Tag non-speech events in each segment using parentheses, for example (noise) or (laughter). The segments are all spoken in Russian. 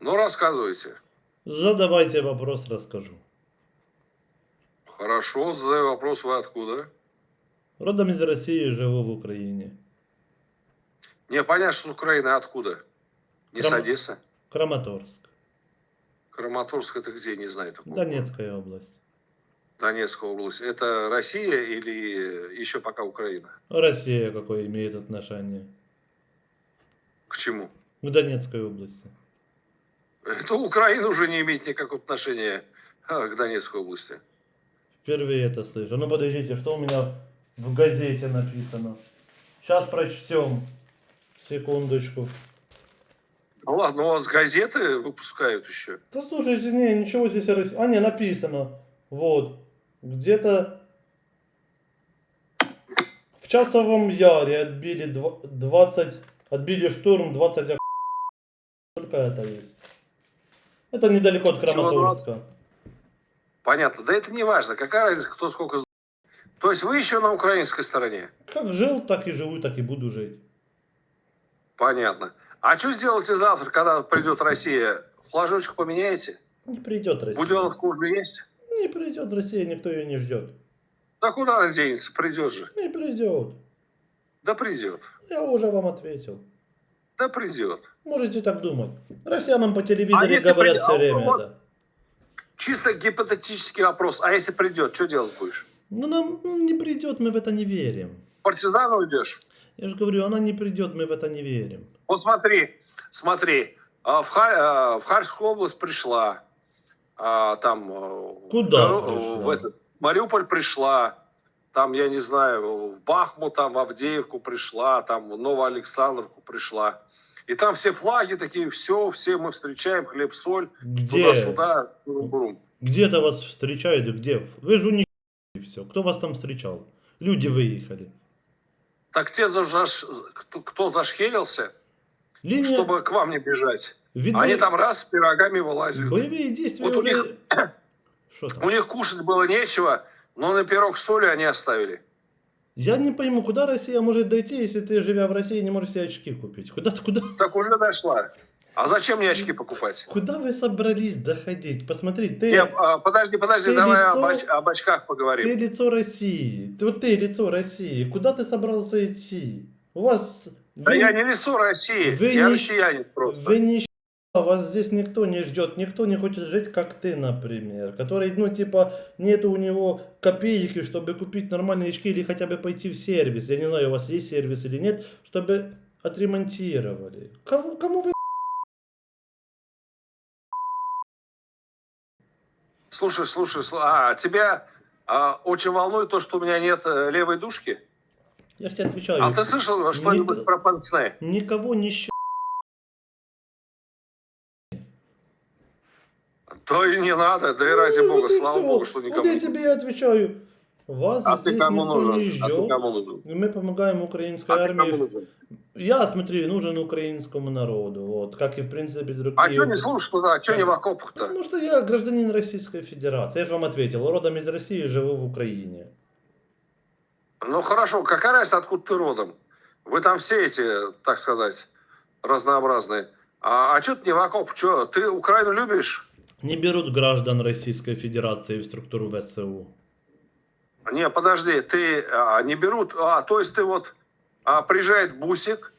Ну, рассказывайте. Задавайте вопрос, расскажу. Хорошо, задаю вопрос, вы откуда? Родом из России, живу в Украине. Не, понятно, что с Украины, а откуда? Не с Крам- Одессы? Краматорск. Краматорск это где, не знаю. такого. Донецкая область. Донецкая область. Это Россия или еще пока Украина? Россия какое имеет отношение? К чему? К Донецкой области. Это Украина уже не имеет никакого отношения а, к Донецкой области. Впервые это слышу. Ну подождите, что у меня в газете написано? Сейчас прочтем. Секундочку. Ну ладно, у вас газеты выпускают еще. Да слушайте, не, ничего здесь... А, не, написано. Вот. Где-то в Часовом Яре отбили дв- 20... Отбили штурм 20... ок- Только это есть. Это недалеко от Краматорска. Понятно. Да это не важно. Какая разница, кто сколько. То есть вы еще на украинской стороне? Как жил, так и живу, так и буду жить. Понятно. А что сделаете завтра, когда придет Россия? Флажочек поменяете? Не придет Россия. Буденовка уже есть? Не придет Россия, никто ее не ждет. Да куда она денется? Придет же. Не придет. Да придет. Я уже вам ответил. Да придет. Можете так думать. Россиянам по телевизору А говорят придет- все а время вот- это. Чисто гипотетический вопрос. А если придет, что делать будешь? Ну нам ну, не придет, мы в это не верим. В партизаны уйдешь? Я же говорю, она не придет, мы в это не верим. Вот смотри, смотри. а, В, Ха- а, в Харьковскую область пришла. Там... э, Куда в- пришла? В этот, Мариуполь пришла. Там, я не знаю, в Бахмут, там, в Авдеевку пришла, там, в Новоалександровку пришла. И там все флаги такие, все, все мы встречаем, хлеб, соль, туда-сюда, бурум Где-то вас встречают, где? Вы же не и все. Кто вас там встречал? Люди выехали. Так те, заж... кто, кто зашхерился, Линия... чтобы к вам не бежать, Видно, они там раз с пирогами вылазят. Боевые действия Вот у уже... них- (coughs) Что там? У них кушать было нечего, но на пирог с солью они оставили. Я не пойму, куда Россия может дойти, если ты, живя в России, не можешь себе очки купить? Куда ты, куда, Так уже дошла. А зачем мне очки покупать? куда вы собрались доходить? Посмотри, ты, Не, а, подожди, подожди, ты давай лицо- об, оч- об очках поговорим. ты лицо России. Ты, вот ты лицо России. Куда ты собрался идти? У вас... Да вы- я не лицо России, вы я не- россиянин просто. Вы не вас здесь никто не ждет, никто не хочет жить, как ты, например, который, ну, типа, нету у него копейки, чтобы купить нормальные очки или хотя бы пойти в сервис. Я не знаю, у вас есть сервис или нет, чтобы отремонтировали. Кому, кому вы Слушай, слушай, слу- а тебя а, очень волнует то, что у меня нет э, левой душки? Я тебе отвечаю. А ты слышал что-нибудь не- про пансне? Никого не щ... Да и не надо, да и ради Ну, бога, вот и слава всё. богу, что никому. Вот я тебе и отвечаю. Вас А ты здесь кому никто нужен? не А ты ждет. кому нужен? Мы помогаем украинской А армии. Я, смотри, нужен украинскому народу. Вот, как и в принципе другие. А что не слушаешь туда? А что не в окопах-то? Потому что я гражданин Российской Федерации. Я же вам ответил. Родом из России, живу в Украине. Ну хорошо, какая разница, откуда ты родом? Вы там все эти, так сказать, разнообразные. А, а что ты не в окоп? Что, ты Украину любишь? Не берут граждан Российской Федерации в структуру ВСУ. Не, подожди, ты а, не берут. А, то есть ты вот а, приезжает бусик,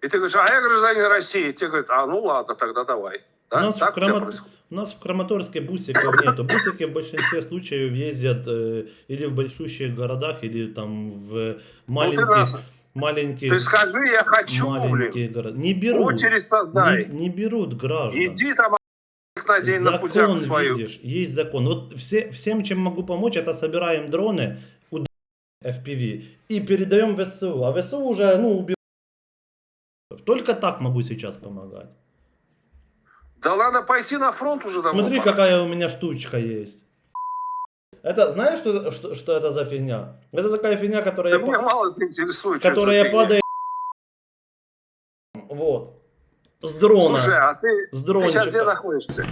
и ты говоришь, а я гражданин России. Тебе говорят, а ну ладно, тогда давай. Да? У нас, в Так происходит? У нас в Краматорске бусиков нету. Бусики в большинстве случаев ездят э, или в большущих городах, или там в Ну, ты, маленьких, раз- маленьких, ты скажи, я хочу, блин. маленьких городах. Не берут. Очередь создай. Не, не берут граждан. Иди там а, на закон, путяку свою. видишь, есть закон. Вот все, всем, чем могу помочь, это собираем дроны, FPV и передаем ВСУ. А ВСУ уже, ну, убивают. Только так могу сейчас помогать. Да ладно пойти на фронт уже давно Смотри, пора. какая у меня штучка есть. Это, знаешь, что, что, что это за фигня? Это такая фигня, Да которая, меня мало это интересует. которая падает. Вот. С дрона. Слушай, а ты, с ты сейчас где находишься?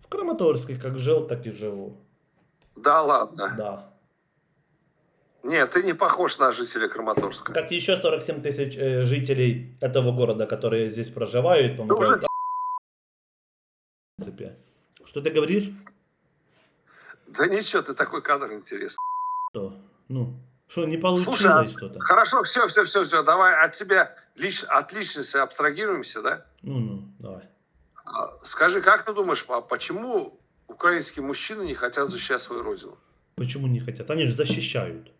В Краматорске, как жил, так и живу. Да ладно. Да. Нет, ты не похож на жителя Краматорска. Как еще 47 тысяч э, жителей этого города, которые здесь проживают, Ты помогают. уже принципе. Что ты говоришь? Да ничего, ты такой кадр интересный. Что? Ну, что, не Слушай, а получилось что-то? хорошо, все, все, все, все, давай от тебя, лич, от личности абстрагируемся, да? Ну, ну, давай. А, Скажи, как ты думаешь, а почему украинские мужчины не хотят защищать свою родину? Почему не хотят? Они же защищают.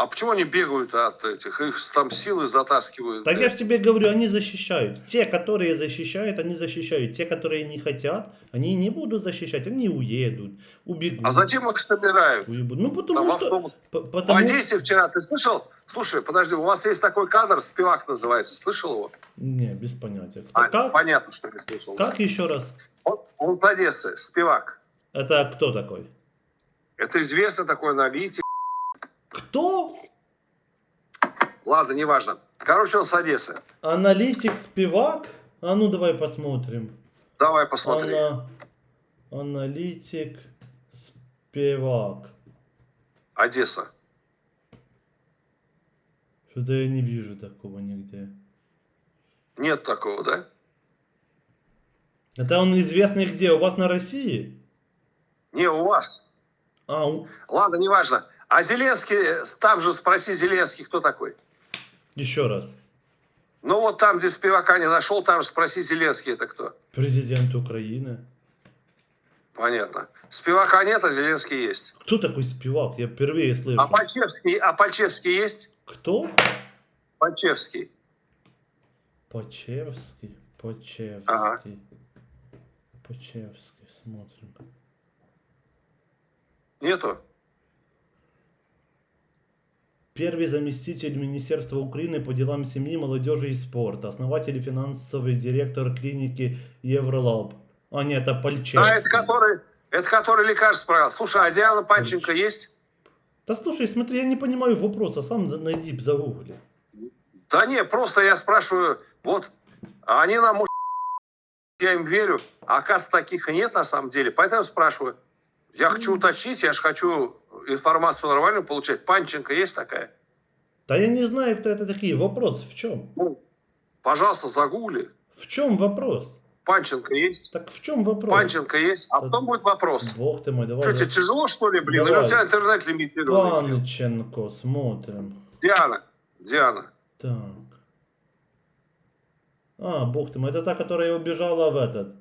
А почему они бегают от этих? Их там силы затаскивают. Так я же тебе говорю, они защищают. Те, которые защищают, они защищают. Те, которые не хотят, они не будут защищать. Они уедут, убегут. А зачем их собирают? уебут. Ну, Там потому что... автобус. п- В Потому... Одессе вчера, ты слышал? Слушай, подожди, у вас есть такой кадр, спивак называется, слышал его? Не, без понятия. Кто- А, как? Понятно, что не слышал. Как еще раз? Он, он из Одессы, спивак. Это кто такой? Это известный такой аналитик. Кто? Ладно, неважно. Короче, он с Одессы. Аналитик Спивак? А ну давай посмотрим. Давай посмотри. Ана- Аналитик Спивак. Одесса. Что-то я не вижу такого нигде. Нет такого, да? Это он известный где? У вас на России? Не, у вас. А, у- Ладно, неважно. А Зеленский, там же спроси Зеленский, кто такой. Еще раз. Ну вот там, где спивака не нашел, там же спроси Зеленский, это кто. Президент Украины. Понятно. Спивака нет, а Зеленский есть. Кто такой Спивак? Я впервые слышу. А Пачевский, а Пачевский есть? Кто? Пачевский. Почевский. Почевский. Ага. Почевский. Смотрим. Нету? Первый заместитель Министерства Украины по делам семьи, молодежи и спорта. Основатель и финансовый директор клиники Евролаб. А, нет, это Пальчевский. Да, это который, это который лекарство правил. Слушай, а Диана Панченко есть? Да слушай, смотри, я не понимаю вопроса, сам найди, загугли. Да не, просто я спрашиваю, вот, а они нам, может, я им верю, а оказывается, таких и нет на самом деле. Поэтому спрашиваю. Я хочу уточнить, я же хочу информацию нормальную получать. Панченко есть такая? Да я не знаю, кто это такие. Вопрос в чем? Ну, пожалуйста, загугли. В чем вопрос? Панченко есть? Так в чем вопрос? Панченко есть? А потом будет вопрос. Бог ты мой, давай. Что, тебе тяжело, что ли, блин? Давай. Или у тебя интернет лимитированный? Панченко, смотрим. Диана, Диана. Так. А, бог ты мой, это та, которая убежала в этот.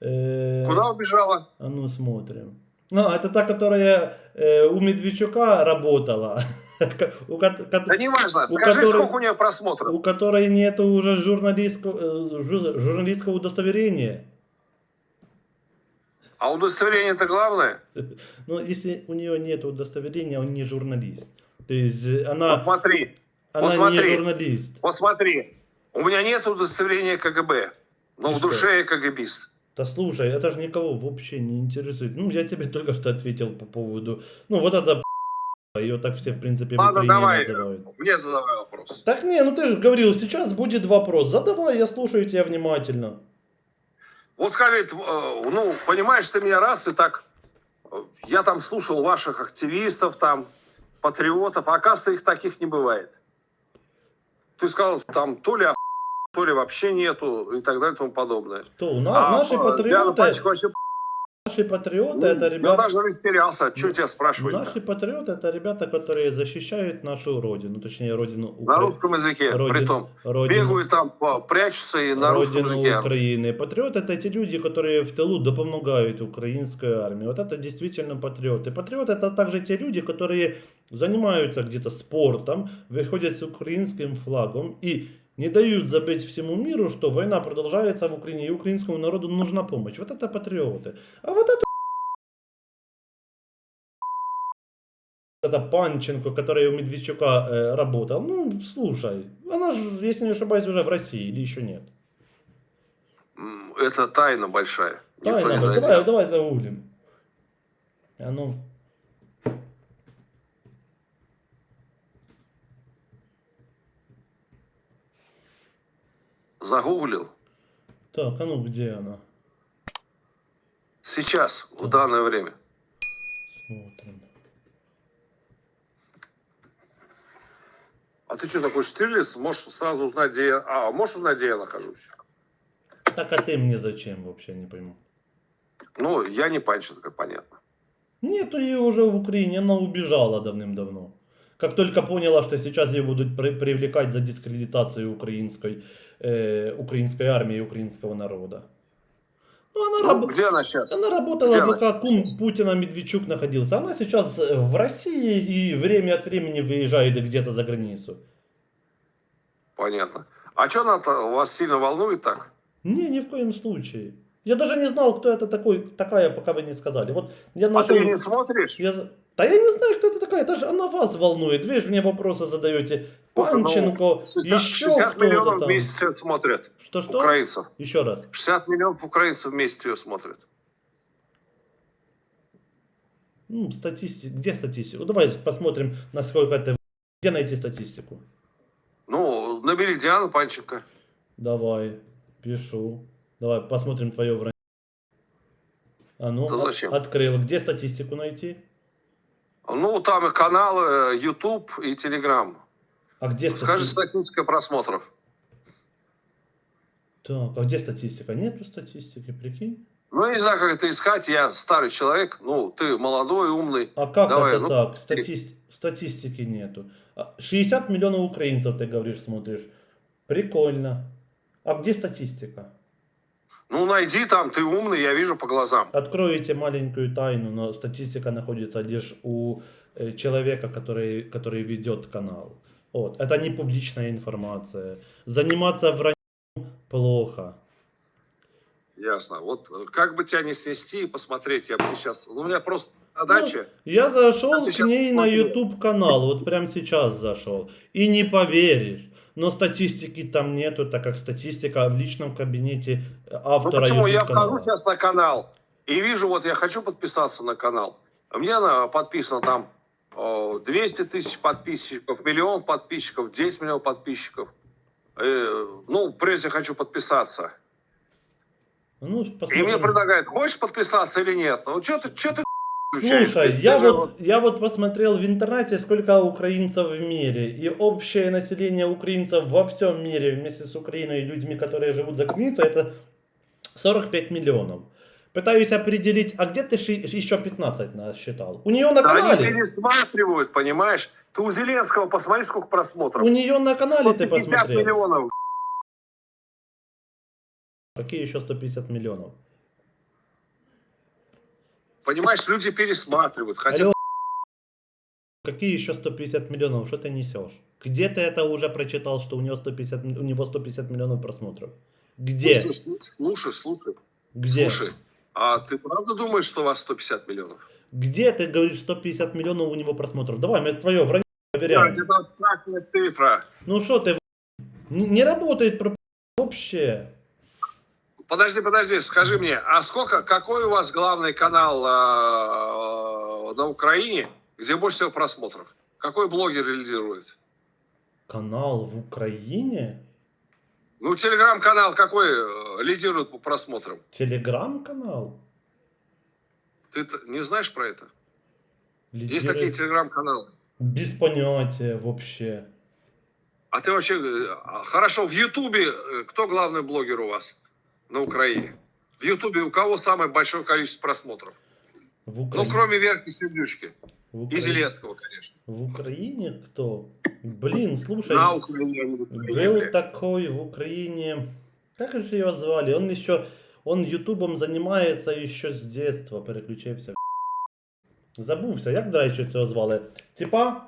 э, Куда убежала? А ну смотрим. А, это та, которая э, у Медведчука работала. (laughs) У Да не важно. Скажи, которой- сколько у нее просмотров. у которой нету уже журналистского, э, жу- журналистского удостоверения. А удостоверение это главное? (laughs) Но если у нее нет удостоверения, он не журналист. То есть она, Посмотри, она не посмотри. журналист. посмотри. У меня нет удостоверения КГБ, но И в что? душе я КГБист. Да слушай, это же никого вообще не интересует. Ну, я тебе только что ответил по поводу... Ну, вот это ее так все, в принципе, в Ладно, Украине давай. называют. Мне задавай вопрос. Так не, ну ты же говорил, сейчас будет вопрос. Задавай, я слушаю тебя внимательно. Вот скажи, э, ну, понимаешь, ты меня раз и так... э, Я там слушал ваших активистов, там, патриотов, а оказывается, их таких не бывает. Ты сказал, там, то ли ох- то ли вообще нету, и так далее, и тому подобное. Кто? На- А, наши э, Диана патриоты, вообще наши патриоты, Ну, это Я ребята... даже растерялся, что тебя спрашивать? Наши патриоты это ребята, которые защищают нашу родину, точнее родину На Украины. русском языке, притом. родину, Бегают там, по- прячутся и на русском родину языке. Украины. Патриоты это те люди, которые в тылу допомагают украинской армии. Вот это действительно патриоты. Патриоты это также те люди, которые занимаются где-то спортом, выходят с украинским флагом и не дают забыть всему миру, что война продолжается в Украине, и украинскому народу нужна помощь. Вот это патриоты. А вот это (laughs) это Панченко, который у Медведчука э, работал. Ну, слушай, она же, если не ошибаюсь, уже в России или еще нет. Это тайна большая. Тайна, давай, давай загуглим. А ну. Загуглил. Так, а ну где она? Сейчас, в данное время. Смотрим. А ты что такой Штирлиц? Можешь сразу узнать, где я... А, можешь узнать, где я нахожусь? Так а ты мне зачем вообще, не пойму. Ну, я не Панченко, понятно. Нету ее уже в Украине, она убежала давным-давно. Как только поняла, что сейчас ее будут при- привлекать за дискредитацию украинской, э, украинской армии и украинского народа. Ну, она, Ну, раб- где она сейчас? она работала, где она пока кум сейчас? Путина Медведчук находился. Она сейчас э, в России и время от времени выезжает где-то за границу. Понятно. А что она вас сильно волнует так? Не, ни в коем случае. Я даже не знал, кто это такой, такая, пока вы не сказали. Вот я А нашел... ты не смотришь? Я... Да я не знаю, кто это такая. Это же она вас волнует. Вы же мне вопросы задаете. Ну, Панченко, 60, еще 60 кто-то миллионов там. в месяц ее смотрят. Что-что? Украинцев. Еще раз. 60 миллионов украинцев в месяц ее смотрят. Ну, статистика. Где статистика? Давай посмотрим, насколько это... Где найти статистику? Ну, набери Диану Панченко. Давай, пишу. Давай, посмотрим твое вранье. А ну, Да зачем? открыл. Где статистику найти? Ну, там и канал, э, YouTube и Telegram. А где Скажи статистика? статистика просмотров. Так, а где статистика? Нету статистики, прикинь. Ну, я не знаю, как это искать. Я старый человек. Ну, ты молодой, умный. А как Давай, это ну, так? Статис- Статистики нету. А, 60 миллионов украинцев, ты говоришь, смотришь. Прикольно. А где статистика? Ну, найди там, ты умный, я вижу по глазам. Откроете маленькую тайну, но статистика находится лишь у э, человека, который, который ведет канал. Вот. Это не публичная информация. Заниматься враньем плохо. Ясно. Вот э, как бы тебя не снести и посмотреть, я бы сейчас... Ну, у меня просто задача... Я зашел к ней на. YouTube канал, вот прям сейчас зашел. И не поверишь. Но статистики там нету, так как статистика в личном кабинете Ну, автора почему? Я вхожу сейчас на канал и вижу, вот я хочу подписаться на канал. Меня на- подписано там о, 200 тысяч подписчиков, миллион подписчиков, 10 миллионов подписчиков. Э, ну, прежде хочу подписаться. Ну, И мне предлагают, хочешь подписаться или нет? Ну, что ты, что ты? Слушай, я вот, я вот посмотрел в интернете, сколько украинцев в мире. И общее население украинцев во всем мире вместе с Украиной и людьми, которые живут за границей, это 45 миллионов. Пытаюсь определить, а где ты еще 15 насчитал? У нее на Да они канале. пересматривают, понимаешь? Ты у Зеленского посмотри, сколько просмотров. У нее на канале ты 150 посмотрел. миллионов. Какие еще 150 миллионов? Понимаешь, люди пересматривают. Хотя Алло. Какие еще 150 миллионов? Что ты несешь? Где ты это уже прочитал, что у него 150, м- у него 150 миллионов просмотров? Где? Слушай, слу- слушай, слушай, Где? слушай. А ты правда думаешь, что у вас 150 миллионов? Где ты говоришь 150 миллионов у него просмотров? Давай, мы твое вранье проверяем. это абстрактная цифра. Ну что ты, не, не работает про- вообще. Подожди, подожди, скажи мне, а сколько, какой у вас главный канал а, на Украине, где больше всего просмотров? Какой блогер лидирует? Канал в Украине? Ну, телеграм-канал какой э, лидирует по просмотрам? Телеграм-канал? Ты не знаешь про это? Есть Лидирует- такие телеграм-каналы. Без понятия вообще. А ты вообще... э, а, Хорошо, в Ютубе э, кто главный блогер у вас на Украине? В Ютубе у кого самое большое количество просмотров? В Ну, кроме Верки Сердючки. в И. Зеленского, конечно. В Украине кто? Блин, слушай, На Украине. был такой в Украине. Как же его звали? Он еще, он ютубом занимается еще с детства. Переключився. Забувся, як, до речі, цього звали? Типа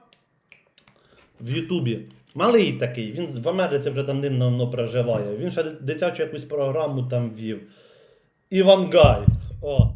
в Ютубі. Малий такий, він в Америці вже давним-давно проживає. Він ще дитячу якусь програму там вів. Івангай. О,